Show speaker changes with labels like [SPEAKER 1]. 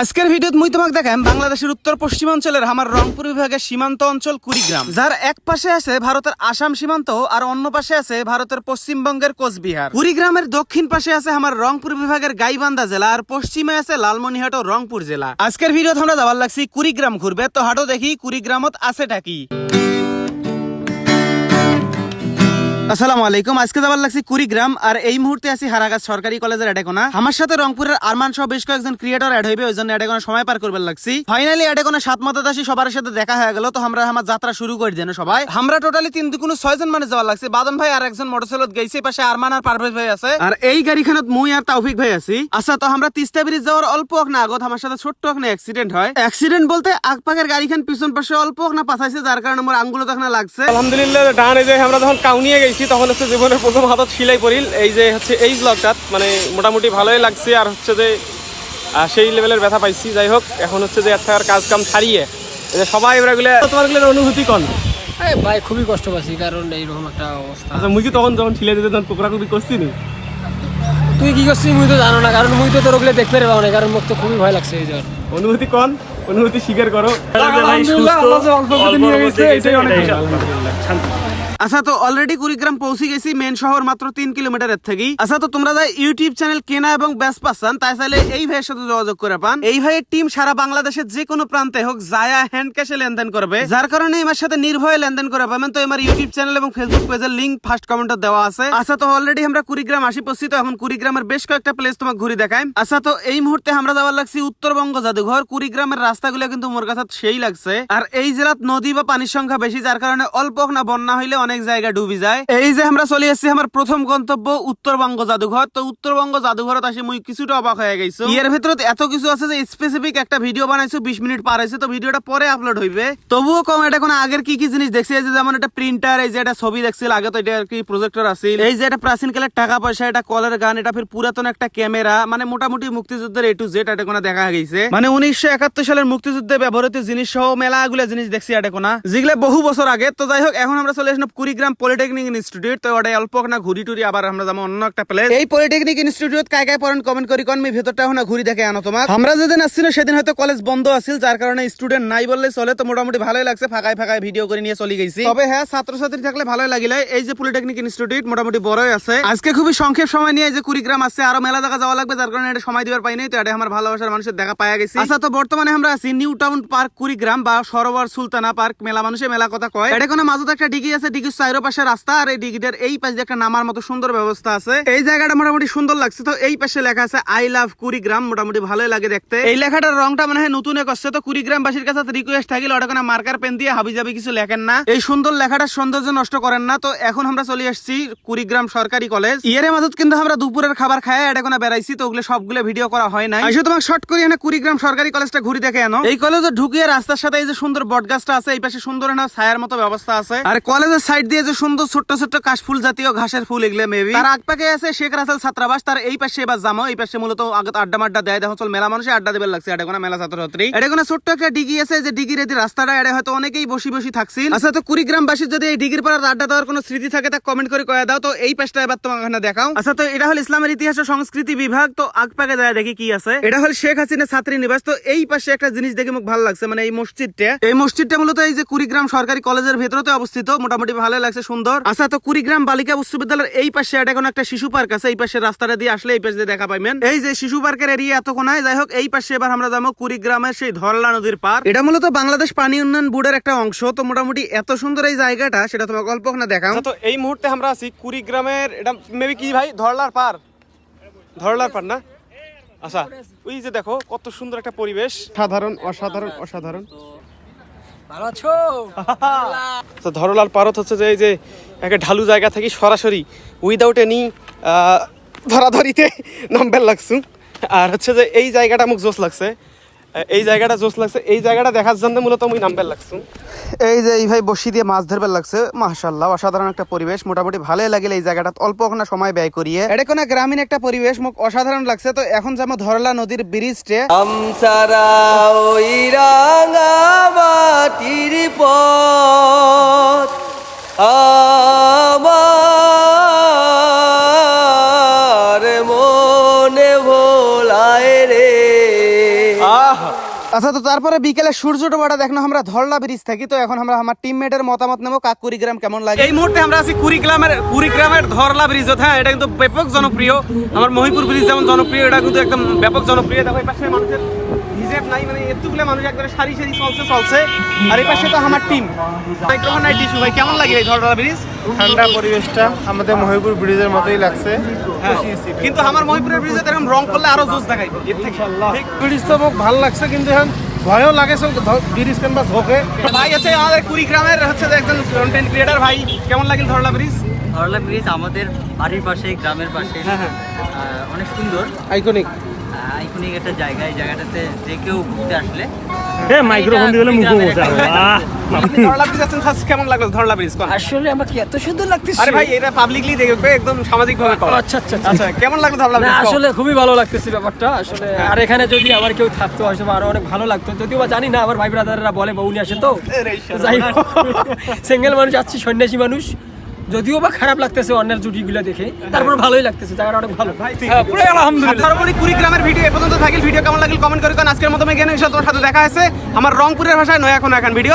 [SPEAKER 1] আজকের ভিডিওত মুই তোমাকে দেখাম বাংলাদেশের উত্তর পশ্চিমাঞ্চলের আমার রংপুর বিভাগের সীমান্ত অঞ্চল কুড়িগ্রাম, যার এক পাশে আছে ভারতের আসাম সীমান্ত আর অন্য পাশে আছে ভারতের পশ্চিমবঙ্গের কোচবিহার। কুড়িগ্রামের দক্ষিণ পাশে আছে আমার রংপুর বিভাগের গাইবান্ধা জেলা আর পশ্চিমে আছে লালমনিহাট ও রংপুর জেলা। আজকের ভিডিওত আমরা যাবার লাগছি কুড়িগ্রাম ঘুরবে, তো হাটো দেখি কুড়িগ্রামত আছে কি। আসসালামু আলাইকুম। আজকে যাবার লাগছি কুড়িগ্রাম, আর এই মুহূর্তে আছি হারাগাছ সরকারি কলেজের এডেকোনা আমার সাথে রংপুরের আরমান সহ বেশ কয়েকজন ক্রিয়েটর অ্যাড হইবে, ওই জন্য এডেকোনা সময় পার করবার লাগছি। ফাইনালি এডেকোনা সাত মাতাদাসী সবার সাথে দেখা হয়ে গেল, তো আমরা আমার যাত্রা শুরু করে দেন সবাই। আমরা টোটালি তিন দুগুণ ছয় জন মানে যাওয়ার লাগছে। বাদন ভাই আর একজন মোটরসাইকেল গেছে পাশে আরমান আর পারভেজ ভাই আছে। আর এই গাড়িখানত মুই আর তৌফিক ভাই আছি। আচ্ছা তো আমরা তিস্তা ব্রিজ যাওয়ার অল্প হোক না আগত, আমার সাথে ছোট্ট হোক না অ্যাক্সিডেন্ট হয়। অ্যাক্সিডেন্ট বলতে আগপাকের গাড়িখান পিছন পাশে অল্প হোক না পাঠাইছে যার কারণে আমার আঙ্গুলো তখন লাগছে।
[SPEAKER 2] আলহামদুলিল্লাহ, ডান এই যে আমরা যখন কাউনিয়ে গেছি তখন হচ্ছে জীবনের প্রথম হাতত সিলাই পড়িল এই যে হচ্ছে এই ব্লগটাত মানে মোটামুটি ভালোই লাগছে আর হচ্ছে যে সেই লেভেলের ব্যথা পাইছি। যাই হোক এখন হচ্ছে যে একটা কাজ কাম ছাড়িয়ে সবাই তোমার অনুভূতি কন?
[SPEAKER 3] ভাই খুবই কষ্ট পাচ্ছি কারণ এইরকম একটা অবস্থা।
[SPEAKER 2] আচ্ছা মুই কি তখন যখন সিলাই দিতে তখন করছি নি?
[SPEAKER 3] তুই কি করছিস? মুই তো জানো না কারণ মুই তো তোর ওগুলো দেখতে পারব না কারণ মোক তো খুবই ভয় লাগছে এই জ্বর
[SPEAKER 2] অনুভূতি কন? অনুভূতি স্বীকার করো।
[SPEAKER 3] আলহামদুলিল্লাহ, আল্লাহ অল্প নিয়ে গেছে, এটাই অনেক ভালো।
[SPEAKER 2] আলহামদুলিল্লাহ, শান্তি।
[SPEAKER 1] আচ্ছা তো অলরেডি কুড়িগ্রাম পৌঁছে গেছি মেন শহর মাত্র তিন কিলোমিটারের থেকেই। আচ্ছা তো তোমরা যাই ইউটিউব চ্যানেল কেনা এবং ব্যাস পাচ্ছেন, তাই চাইলে এই ভাইয়ের সাথে যোগাযোগ করে পান। এই ভাইয়ের টিম সারা বাংলাদেশের যে কোনো প্রান্তে হোক, যায়া হ্যান্ড ক্যাশে লেনদেন করবে। যার কারণে আমার সাথে নির্ভয়ে লেনদেন করে পাবেন। তো আমার ইউটিউব চ্যানেল এবং ফেসবুক পেজের লিঙ্ক ফার্স্ট কমেন্টে দেওয়া আছে। আচ্ছা তো অলরেডি আমরা কুড়িগ্রাম আসি পড়ছি তো এখন কুড়িগ্রামের বেশ কয়েকটা প্লেস তোমাকে ঘুরে দেখাই। আচ্ছা তো এই মুহূর্তে আমরা যাওয়ার লাগছি উত্তরবঙ্গ জাদুঘর। কুড়িগ্রামের রাস্তাগুলো কিন্তু মোর কাছে সেই লাগছে। আর এই জেলাত নদী বা পানির সংখ্যা বেশি, যার কারণে অল্প না, বন্যা হইলে অনেক জায়গা ডুবি যায়। এই যে আমরা চলে এসেছি আমার প্রথম গন্তব্য উত্তরবঙ্গ জাদুঘর। তো উত্তরবঙ্গ জাদুঘরত আসি মুই কিছুটা অবাক হয়ে গেছি। এর ভিতরে এত কিছু আছে যে স্পেসিফিক একটা ভিডিও বানাইছো, বিশ মিনিট পার হয়েছে তো ভিডিওটা পরে আপলোড হইবে। তবুও কম, এটা কোনো আগের কি কি জিনিস দেখছি? যে যেমন একটা প্রিন্টার এই যে একটা ছবি দেখছিল, আগে তো এটা আর কি প্রজেক্টর আছিল। এই যে একটা প্রাচীন কালের টাকা পয়সা, এটা কলের গান, এটা ফির পুরাতন একটা ক্যামেরা মানে মোটামুটি মুক্তিযুদ্ধের এ টু জেড এটা কোনো দেখা গেছে। মানে উনিশশো একাত্তর সালের মুক্তিযুদ্ধে ব্যবহৃত জিনিস সহ মেলা গুলা জিনিস দেখছি এটা কোনা যেগুলো বহু বছর আগে, তো যাই হোক, এখন আমরা চলে আসলাম কুড়িগ্রাম পলিটেকনিক ইনস্টিটিউট তো ওটা অল্প না ঘুরি টুরি আবার আমরা যাব অন্য একটা প্লেস এই পলিটেকনিক ইনস্টিটিউট কায় কায় পড়েন কমেন্ট করি কোন ভেতরটা এখন ঘুরি দেখে আনো তোমার আমরা যেদিন আসছিল সেদিন হয়তো কলেজ বন্ধ আছিল যার কারণে স্টুডেন্ট নাই বললে চলে তো মোটামুটি ভালোই লাগছে ফাঁকায় ফাঁকায় ভিডিও করে নিয়ে চলে গেছি। তবে হ্যাঁ ছাত্রছাত্রী থাকলে ভালোই লাগিলে। এই যে পলিটেকনিক ইনস্টিটিউট মোটামুটি বড়ই আছে। আজকে খুবই সংক্ষেপ সময় নিয়ে এই যে কুড়িগ্রাম আসছে আরও মেলা জায়গা যাওয়া লাগবে যার কারণে এটা সময় দেওয়ার পাই নাই তো এটা আমার ভালোবাসার মানুষের দেখা পাওয়া গেছে। আচ্ছা তো বর্তমানে আমরা আছি নিউ টাউন পার্ক কুড়িগ্রাম বা সরোবর সুলতানা পার্ক মেলা মানুষের মেলা কথা কয়। এটা কোনো মাঝে একটা ডিগি আছে ডিগির রাস্তা আর এই ডিগিটার এই পাশে একটা নামার মতো সুন্দর ব্যবস্থা আছে। এই জায়গাটা মোটামুটি সুন্দর লাগছে তো, এই পাশে লেখা আছে আই লাভ কুড়িগ্রাম মোটামুটি ভালোই লাগে দেখতে। এই লেখাটার রংটা মনে করছে তো কুড়িগ্রাম বাসীর কাছে রিকোয়েস্ট ওটা মার্কার পেন দিয়ে হাবি যাবি কিছু লেখেন না। এই সুন্দর লেখাটার সৌন্দর্য নষ্ট করেন না তো, এখন আমরা চলে আসছি কুড়িগ্রাম সরকারি কলেজ ইয়ের মাঝত কিন্তু আমরা দুপুরের খাবার খাই এটা কোনো বেড়াইছি তো, ওগুলো সবগুলো ভিডিও করা হয় না এসে তোমাকে শর্ট করি এখানে কুড়িগ্রাম সরকারি কলেজটা ঘুরি দেখে আনো। এই কলেজে ঢুকিয়ে রাস্তার সাথে এই যে সুন্দর বট গাছটা আছে, এই পাশে সুন্দর না ছায়ার মতো ব্যবস্থা আছে। আর কলেজের সাইড দিয়ে যে সুন্দর ছোট্ট ছোট্ট কাশফুল জাতীয় ঘাসের ফুল এগুলো মেবি তার আগ পাকে আছে শেখ রাসেল ছাত্রাবাস, তার এই পাশে এবার জামো, এই পাশে মূলত আগে আড্ডা মাড্ডা দেয়। দেখো, চল, মেলা মানুষে আড্ডা দেবে লাগছে। এটা কোনো মেলা ছাত্রছাত্রী। এটা কোনো ছোট্ট একটা ডিগি আছে যে ডিগির যে রাস্তাটা, এটা হয়তো অনেকেই বসি বসি থাকছিল। আচ্ছা তো কুড়িগ্রাম বাসীর যদি এই ডিগির পর আড্ডা দেওয়ার কোনো স্মৃতি থাকে, তা কমেন্ট করে কয়ে দাও। তো এই পাশটা এবার তোমাকে এখানে দেখাও। আচ্ছা তো এটা হল ইসলামের ইতিহাস ও সংস্কৃতি বিভাগ। তো আগ পাকে যায় দেখি কি আছে। এটা হল শেখ হাসিনা ছাত্রী নিবাস। তো এই পাশে একটা জিনিস দেখে মুখ ভালো লাগছে মানে এই মসজিদটা। এই মসজিদটা মূলত এই যে কুড়িগ্রাম সরকারি কলেজের ভেতরতে অবস্থিত। মোটামুটি ভালো লাগছে সুন্দর। আচ্ছা তো কুড়িগ্রাম বালিকা উচ্চ বিদ্যালয়ের এই পাশে এটা কোনো একটা শিশু পার্ক আছে? এই পাশে রাস্তাটা দিয়ে আসলে এই পাশে দিয়ে দেখা পাইবেন এই যে শিশু পার্কের এরিয়া এত কোনায় যাই হোক এই পাশে এবার আমরা যাব কুড়িগ্রামের সেই ধরলা নদীর পার এটা মূলত বাংলাদেশ পানি উন্নয়ন বোর্ডের একটা অংশ তো মোটামুটি এত সুন্দর এই জায়গাটা সেটা তোমাকে অল্প না দেখাও।
[SPEAKER 2] আচ্ছা, তো এই মুহূর্তে আমরা আছি কুড়িগ্রামের এটা মেবি কি ভাই? ধরলার পার ধরলার পার না? আচ্ছা ওই যে দেখো কত সুন্দর একটা পরিবেশ। সাধারণ অসাধারণ অসাধারণ।
[SPEAKER 3] ভালো আছো?
[SPEAKER 2] তো ধরলার পারত হচ্ছে যে এই যে একটা ঢালু জায়গা থেকে সরাসরি উইদাউট এনি ধরাধরিতে নাম্বার লাগছু। আর হচ্ছে যে এই জায়গাটা মুখ জোশ লাগছে। এই জায়গাটা জোস লাগছে। এই জায়গাটা দেখার জন্য মূলত আমি নামবার লাগছু।
[SPEAKER 1] এই যে এই ভাই বসি দিয়ে মাছ ধরবার লাগছে মাশাল্লাহ অসাধারণ একটা পরিবেশ। মোটামুটি ভালোই লাগে এই জায়গাটা অল্প ওখানে সময় ব্যয় করিয়ে। এটা কোনো গ্রামীণ একটা পরিবেশ মুখ অসাধারণ লাগছে। তো এখন যেমন ধরলা নদীর ব্রিজটে।
[SPEAKER 4] আমসারা ওই রাঙামাটির পথ। আমার
[SPEAKER 1] আচ্ছা তো তারপরে বিকেলে সূর্য ডোবাটা দেখো আমরা ধরলা ব্রিজ থাকি, তো এখন আমরা আমার টিমমেটের মতামত নেব। কাক কুড়িগ্রাম কেমন লাগে?
[SPEAKER 2] এই মুহূর্তে আমরা আছি কুড়িগ্রামের কুড়িগ্রামের ধরলা ব্রিজ হ্যাঁ এটা কিন্তু ব্যাপক জনপ্রিয়। আমার মহিপুর ব্রিজ যেমন জনপ্রিয়, এটা কিন্তু একদম ব্যাপক জনপ্রিয়। দেখো, এই পাশে মানুষের হিসেব নাই মানে এতগুলো মানুষ একবারে সারি সারি চলছে চলছে। আর এই পাশে তো আমার টিম মাইক্রোফোন নাই টিস্যু ভাই কেমন লাগে এই ধরলা ব্রিজ
[SPEAKER 5] ঠান্ডা পরিবেশটা আমাদের মহিপুর ব্রিজের মতোই লাগছে।
[SPEAKER 2] হ্যাঁ। কিন্তু আমার মহিপুরের ব্রিজে এরকম রং করলে আরও জোস দেখাই এর থেকে।
[SPEAKER 5] ব্রিজ তো মোক ভালো লাগছে কিন্তু এখন ভয়ও লাগে সব ব্রিজ কেনবা ঝোঁকে
[SPEAKER 2] ভাই হচ্ছে আমাদের কুড়িগ্রামের হচ্ছে যে একজন কন্টেন্ট ক্রিয়েটার ভাই কেমন লাগে ধরলা ব্রিজ
[SPEAKER 6] ধরলা ব্রিজ আমাদের বাড়ির পাশে গ্রামের পাশে।
[SPEAKER 2] হ্যাঁ, হ্যাঁ।
[SPEAKER 6] অনেক সুন্দর।
[SPEAKER 5] আইকনিক
[SPEAKER 6] আইকনিক একটা জায়গা এই জায়গাটাতে যে কেউ ঘুরতে আসলে
[SPEAKER 5] মাইক্রোফোন দিয়ে মুখ
[SPEAKER 2] আপনি ধরলা ব্রিজ আছেন ফার্স্ট কেমন লাগল? ধরলা ব্রিজ কোন?
[SPEAKER 3] আসলে আমাকে এত সুন্দর লাগতেছে?
[SPEAKER 2] আরে ভাই এটা পাবলিকলি দেখবে একদম সামাজিক ভাবে করো।
[SPEAKER 3] আচ্ছা আচ্ছা আচ্ছা।
[SPEAKER 2] আচ্ছা কেমন লাগল ধরলা ব্রিজ
[SPEAKER 3] আসলে খুবই ভালো লাগতেছে ব্যাপারটা। আসলে আর এখানে যদি আমার কেউ থাকতো হয়তো বা আরও অনেক ভালো লাগতো। যদিও বা জানি না আমার ভাই ব্রাদাররা বলে বউনি আসে তো। যাই সিঙ্গেল মানুষ আছি সন্ন্যাসী মানুষ। যদিও বা খারাপ লাগতেছে অন্যের জুটিগুলো দেখে তারপর ভালোই লাগতেছে জায়গাটা অনেক ভালো। হ্যাঁ, পুরো আলহামদুলিল্লাহ।
[SPEAKER 2] সর্বোপরি কুড়িগ্রামের ভিডিও এ পর্যন্ত থাকিল ভিডিও কেমন লাগিল কমেন্ট করে আজকের মতো এখানে সাথে তোমার সাথে দেখা হয়েছে আমার রংপুরের ভাষায় নয়া কোনো এখন ভিডিও